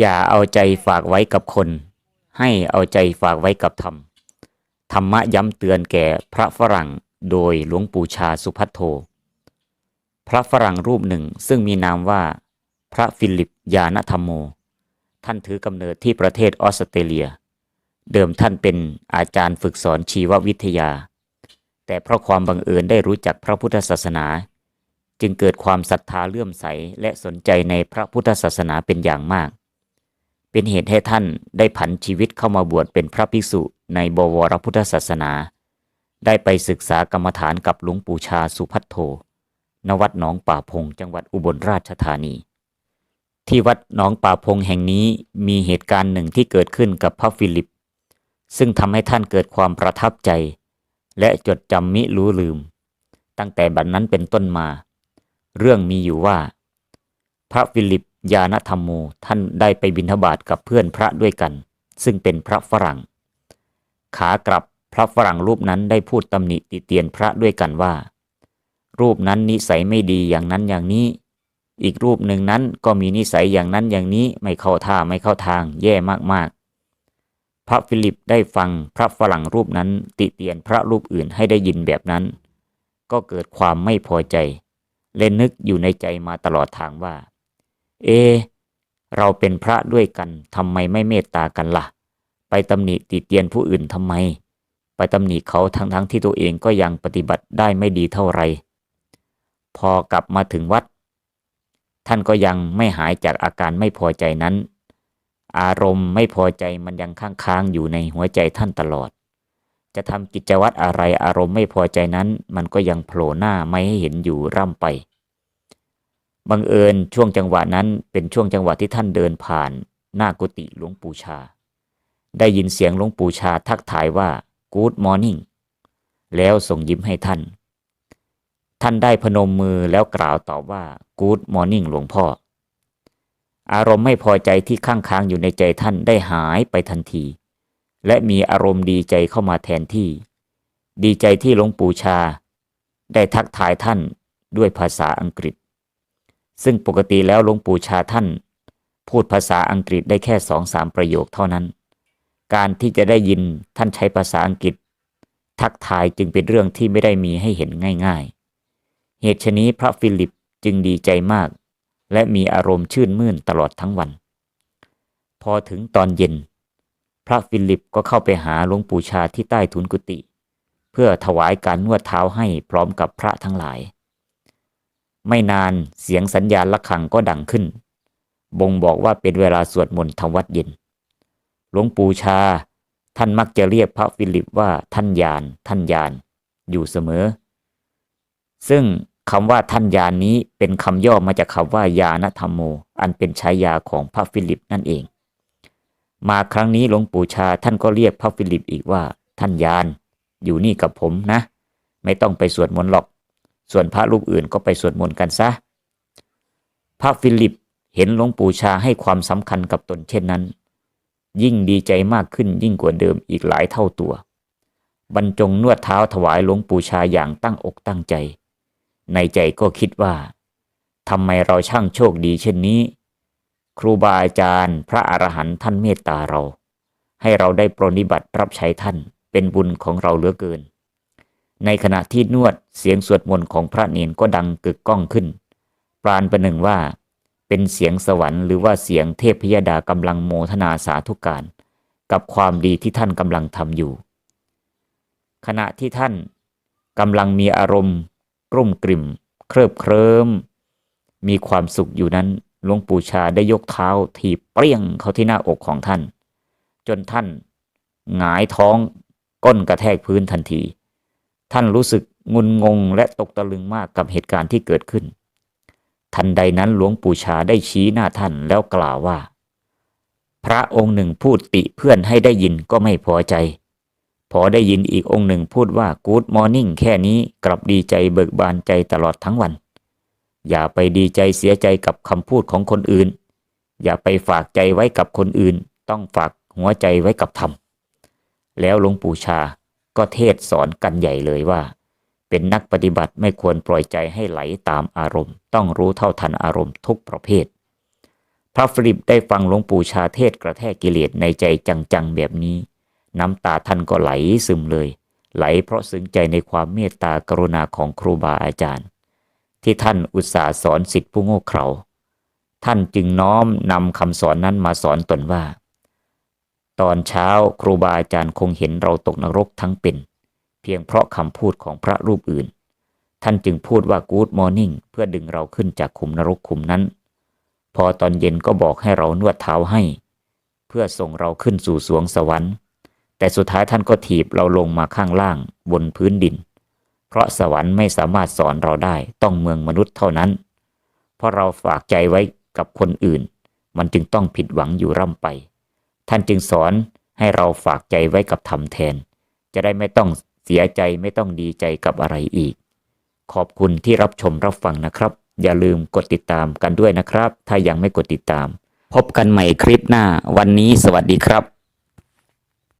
อย่าเอาใจฝากไว้กับคน ให้เอาใจฝากไว้กับธรรม ธรรมะย้ำเตือนแก่พระฝรั่งโดยหลวงปู่ชาสุพัทโท พระฝรั่งรูปหนึ่งซึ่งมีนามว่า พระฟิลิปยานธรรมโม ท่านถือกำเนิดที่ประเทศออสเตรเลีย เดิมท่านเป็นอาจารย์ฝึกสอนชีววิทยา แต่เพราะความบังเอิญได้รู้จักพระพุทธศาสนา จึงเกิดความศรัทธาเลื่อมใสและสนใจในพระพุทธศาสนาเป็นอย่างมาก เป็นเหตุให้ท่านได้ผันชีวิตเข้ามาบวชเป็นพระภิกษุในบวรพุทธศาสนา ได้ไปศึกษากรรมฐานกับหลวงปู่ชาสุพัทโทณวัดหนองป่าพงจังหวัดอุบลราชธานี ที่วัดหนองป่าพงแห่งนี้มีเหตุการณ์หนึ่งที่เกิดขึ้นกับพระฟิลิป ซึ่งทำให้ท่านเกิดความประทับใจ และจดจำมิรู้ลืม ตั้งแต่บัดนนั้นเป็นต้นมา เรื่องมีอยู่ว่า พระฟิลิป ยานธรรมโมท่านได้ไปบิณฑบาตกับเพื่อนพระด้วยกัน ซึ่งเป็นพระฝรั่ง ขากลับพระฝรั่งรูปนั้นได้พูดตำหนิติเตียนพระด้วยกันว่า รูปนั้นนิสัยไม่ดีอย่างนั้นอย่างนี้ อีกรูปหนึ่งนั้นก็มีนิสัยอย่างนั้นอย่างนี้ไม่เข้าท่าไม่เข้าทางแย่มากๆ พระฟิลิปได้ฟังพระฝรั่งรูปนั้นติเตียนพระรูปอื่นให้ได้ยินแบบนั้น ก็เกิดความไม่พอใจ เล่นนึกอยู่ในใจมาตลอดทางว่า เอ เราเป็นพระด้วยกันทำไมไม่เมตตากันละ่ะ ไปตำหนิติเตียนผู้อื่นทำไม ไปตำหนิเขาทั้งๆทที่ตัวเองก็ยังปฏิบัติได้ไม่ดีเท่าไร พอกลับมาถึงวัด ท่านก็ยังไม่หายจากอาการไม่พอใจนั้น อารมณ์ไม่พอใจมันยังค้างๆอยู่ในหัวใจท่านตลอด จะทำกิจวัตรอะไรอารมณ์ไม่พอใจนั้น มันก็ยังโผล่หน้าไม่ให้เห็นอยู่ร่ำไป บังเอิญช่วงจังหวะนั้นเป็นช่วงจังหวะที่ท่านเดินผ่านหน้ากุฏิหลวงปู่ชา ได้ยินเสียงหลวงปู่ชาทักทายว่า Good Morning แล้วส่งยิ้มให้ท่าน ท่านได้พนมมือแล้วกล่าวตอบว่า Good Morning หลวงพ่อ อารมณ์ไม่พอใจที่ข้างค้างอยู่ในใจท่านได้หายไปทันที และมีอารมณ์ดีใจเข้ามาแทนที่ ดีใจที่หลวงปู่ชา ได้ทักทายท่านด้วยภาษาอังกฤษ ซึ่งปกติแล้วหลวงปู่ชาท่าน พูดภาษาอังกฤษได้แค่สองสามประโยคเท่านั้น การที่จะได้ยินท่านใช้ภาษาอังกฤษ ทักทายจึงเป็นเรื่องที่ไม่ได้มีให้เห็นง่ายๆ เหตุฉนี้พระฟิลิปจึงดีใจมาก และมีอารมณ์ชื่นมื่นตลอดทั้งวัน พอถึงตอนเย็น พระฟิลิปก็เข้าไปหาหลวงปู่ชาที่ใต้ทุนกุฏิเพื่อถวายการนวดเท้าให้พร้อมกับพระทั้งหลาย ไม่นานเสียงสัญญาณะระฆังก็ดังขึ้น บ่งบอกว่าเป็นเวลาสวดมนต์ทำวัดเย็น หลวงปู่ชา ท่านมักจะเรียกพระฟิลิปว่าท่านยาน ท่านยาน อยู่เสมอ ซึ่งคำว่าท่านยานนี้เป็นคำย่อมาจากคำว่ายานธรรมโม อันเป็นฉายาของพระฟิลิปนั่นเอง มาครั้งนี้หลวงปู่ชาท่านก็เรียกพระฟิลิปอีกว่าท่านยาน อยู่นี่กับผมนะ ไม่ต้องไปสวดมนต์หรอก ส่วนพระรูปอื่นก็ไปสวดมนต์กันซะ พระฟิลิปเห็นหลวงปู่ชาให้ความสำคัญกับตนเช่นนั้น ยิ่งดีใจมากขึ้นยิ่งกว่าเดิมอีกหลายเท่าตัว บรรจงนวดเท้าถวายหลวงปู่ชาอย่างตั้งอกตั้งใจ ในใจก็คิดว่าทำไมเราช่างโชคดีเช่นนี้ ครูบาอาจารย์ พระอรหันต์ท่านเมตตาเรา ให้เราได้ปรนิบัติรับใช้ท่านเป็นบุญของเราเหลือเกิน ในขณะที่นวดเสียงสวดมนต์ของพระเนนก็ดังกึกก้องขึ้น ปราณประหนึ่งว่า เป็นเสียงสวรรค์หรือว่าเสียงเทพพยดากำลังโมทนาสาธุการ กับความดีที่ท่านกำลังทำอยู่ ขณะที่ท่านกำลังมีอารมณ์กรุ่มกริ่ม เคริบเคริมมีความสุขอยู่นั้นหลวงปู่ชาได้ยกเท้าถีบเปรี้ยงเข้าที่หน้าอกของท่าน จนท่าน หงายท้องก้นกระแทกพื้นทันที ท่านรู้สึกงุนงงและตกตะลึงมากกับเหตุการณ์ที่เกิดขึ้น ทันใดนั้นหลวงปู่ชาได้ชี้หน้าท่านแล้วกล่าวว่า พระองค์หนึ่งพูดติเพื่อนให้ได้ยินก็ไม่พอใจ พอได้ยินอีกองค์หนึ่งพูดว่า Good Morning แค่นี้กลับดีใจเบิกบานใจตลอดทั้งวัน อย่าไปดีใจเสียใจกับคำพูดของคนอื่น อย่าไปฝากใจไว้กับคนอื่น ต้องฝากหัวใจไว้กับธรรมแล้วหลวงปู่ชา ก็เทศสอนกันใหญ่เลยว่า เป็นนักปฏิบัติไม่ควรปล่อยใจให้ไหลตามอารมณ์ ต้องรู้เท่าทันอารมณ์ทุกประเภท พระฟิลิปได้ฟังหลวงปู่ชาเทศกระแทกกิเลสในใจจังๆแบบนี้ น้ำตาท่านก็ไหลซึมเลย ไหลเพราะซึ้งใจในความเมตตากรุณาของครูบาอาจารย์ ที่ท่านอุตส่าห์สอนสิทธิผู้โง่เขลาท่านจึงน้อมนำคำสอนนั้นมาสอนตนว่า ตอนเช้าครูบาอาจารย์คงเห็นเราตกนรกทั้งเป็น เพียงเพราะคำพูดของพระรูปอื่น ท่านจึงพูดว่า Good Morning เพื่อดึงเราขึ้นจากขุมนรกขุมนั้น พอตอนเย็นก็บอกให้เรานวดเท้าให้ เพื่อส่งเราขึ้นสู่สวงสวรรค์ แต่สุดท้ายท่านก็ถีบเราลงมาข้างล่างบนพื้นดิน เพราะสวรรค์ไม่สามารถสอนเราได้ต้องเมืองมนุษย์เท่านั้น เพราะเราฝากใจไว้กับคนอื่น มันจึงต้องผิดหวังอยู่ร่ำไป ท่านจึงสอนให้เราฝากใจไว้กับธรรมแทน จะได้ไม่ต้องเสียใจไม่ต้องดีใจกับอะไรอีก ขอบคุณที่รับชมรับฟังนะครับ อย่าลืมกดติดตามกันด้วยนะครับ ถ้ายังไม่กดติดตาม พบกันใหม่คลิปหน้า วันนี้สวัสดีครับ